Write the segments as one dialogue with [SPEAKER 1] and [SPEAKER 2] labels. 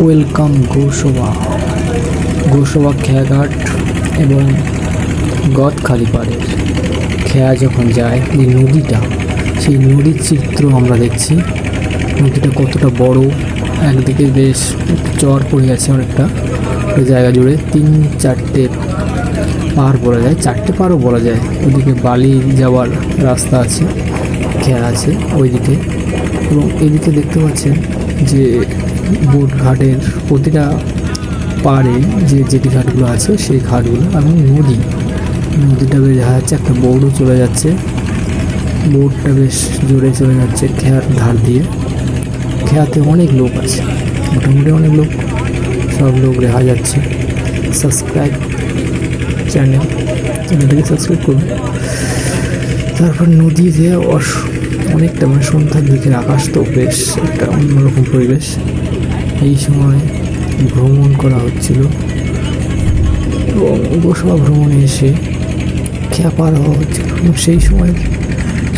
[SPEAKER 1] Welcome Gosaba. Gosaba খেয়াঘাট এবং গদখালি পাড়ের খেয়া যখন যায়, যে নদীটা, সেই নদীর চিত্র আমরা দেখছি। নদীটা কতটা বড়, একদিকে বেশ চর পড়ে গেছে অনেকটা জায়গা জুড়ে তিন চারটে পাহাড় বলা যায়, চারটে পাহাড়ও বলা যায়। ওদিকে বালি যাওয়ার রাস্তা আছে, খেয়া আছে ওইদিকে। এবং এদিকে দেখতে পাচ্ছেন যে বোট ঘাটের প্রতিটা পাড়ে যে যেটি ঘাটগুলো আছে, সেই ঘাটগুলো এবং নদী, নদীটা বেশ দেখা যাচ্ছে, একটা বোটও চলে যাচ্ছে। বোটটা বেশ জোরে চলে যাচ্ছে খেয়ার ধার দিয়ে। খেয়াতে অনেক লোক আছে, মোটামুটি অনেক লোক, সব লোক দেখা যাচ্ছে। সাবস্ক্রাইব চ্যানেল, চ্যানেলটাকে সাবস্ক্রাইব করুন। তারপর নদীতে অস অনেকটা মানে সন্ধ্যার দিকের আকাশ তো বেশ একটা অন্যরকম পরিবেশ। এই সময় ভ্রমণ করা হচ্ছিল। এবং গোসবা ভ্রমণে এসে খেয়া পার হওয়া হচ্ছিল। এবং সেই সময়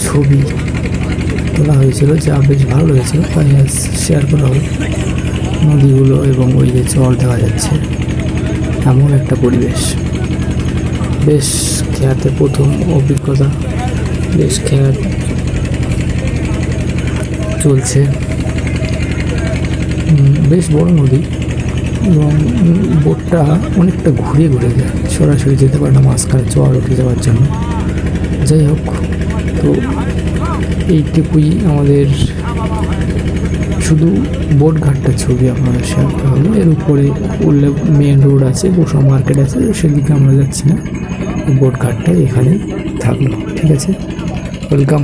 [SPEAKER 1] ছবি তোলা হয়েছিল যা বেশ ভালো লেগেছিল। তাই শেয়ার করা হলো। নদীগুলো এবং ওই যে চর দেখা যাচ্ছে, এমন একটা পরিবেশ। বেশ খেয়াতে প্রথম অভিজ্ঞতা। বেশ খেয়াত চলছে। বেশ বড় নদী এবং বোটটা অনেকটা ঘুরে ঘুরে যায়। সরাসরি যেতে পারে না মাঝখানে চর উঠে যাওয়ার জন্য। যাই হোক, তো এইটুকুই আমাদের শুধু বোট ঘাটটার ছবি আপনারা শেয়ার হলো। এর উপরে উঠলে মেন রোড আছে বসা মার্কেট আছে, সেদিকে আমরা যাচ্ছি না। বোট ঘাটটা এখানে থাকল, ঠিক আছে? ওয়েলকাম